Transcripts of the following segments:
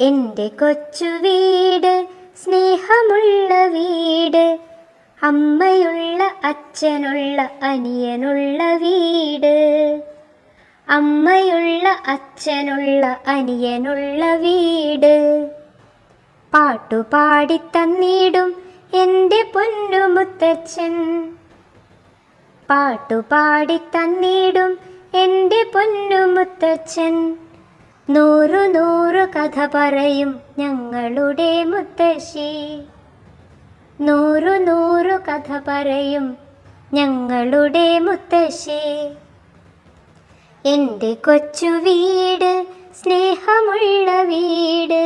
എന്റെ കൊച്ചു വീട് സ്നേഹമുള്ള വീട് അമ്മയുള്ള അച്ഛനുള്ള അനിയനുള്ള വീട് അമ്മയുള്ള അച്ഛനുള്ള അനിയനുള്ള വീട്. പാട്ടുപാടി തന്നിടും എന്റെ പൊന്നുമുത്തച്ഛൻ പാട്ടുപാടി തന്നിടും എന്റെ പൊന്നുമുത്തച്ഛൻ നൂറു നൂറു കഥ പറയും ഞങ്ങളുടെ മുത്തശ്ശി. നൂറു നൂറു കഥ പറയും ഞങ്ങളുടെ മുത്തശ്ശി. എന്റെ കൊച്ചു വീട് സ്നേഹമുള്ള വീട്.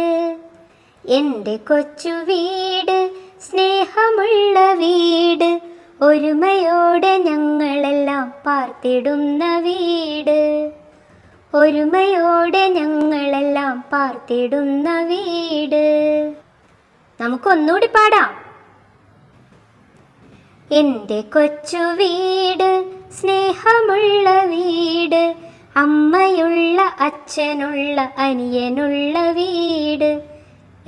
എന്റെ കൊച്ചു വീട് സ്നേഹമുള്ള വീട്. ഒരുമയോടെ ഞങ്ങളെല്ലാം പാർത്തിടുന്ന വീട്. ഒരുമയോടെ ഞങ്ങളെല്ലാം പാർത്തിടുന്ന വീട്. നമുക്കൊന്നുകൂടി പാടാം. എന്റെ കൊച്ചു വീട് സ്നേഹമുള്ള വീട് അമ്മയുള്ള അച്ഛനുള്ള അനിയനുള്ള വീട്.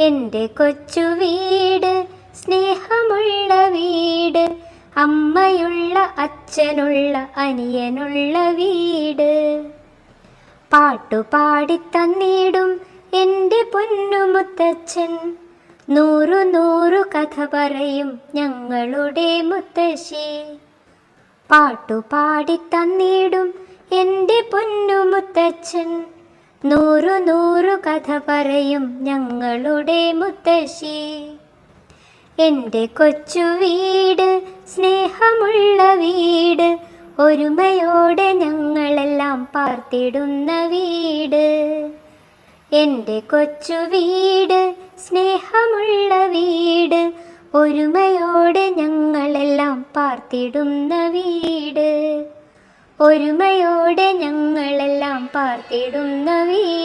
എന്റെ കൊച്ചു വീട് സ്നേഹമുള്ള വീട് അമ്മയുള്ള അച്ഛനുള്ള അനിയനുള്ള വീട്. പാട്ടുപാടി തന്നിടും എന്റെ പൊന്നുമുത്തച്ഛൻ നൂറു നൂറു കഥ പറയും ഞങ്ങളുടെ മുത്തശ്ശി. പാട്ടുപാടി തന്നിടും എന്റെ പൊന്നുമുത്തച്ഛൻ നൂറു നൂറു കഥ പറയും ഞങ്ങളുടെ മുത്തശ്ശി. എന്റെ കൊച്ചു വീട് സ്നേഹമുള്ള വീട് ഒരുമയോടെ ഞങ്ങളെല്ലാം പാർത്തിടുന്ന വീട്. എന്റെ കൊച്ചു വീട് സ്നേഹമുള്ള വീട് ഒരുമയോടെ ഞങ്ങളെല്ലാം പാർത്തിടുന്ന വീട്. ഒരുമയോടെ ഞങ്ങളെല്ലാം പാർത്തിടുന്ന വീട്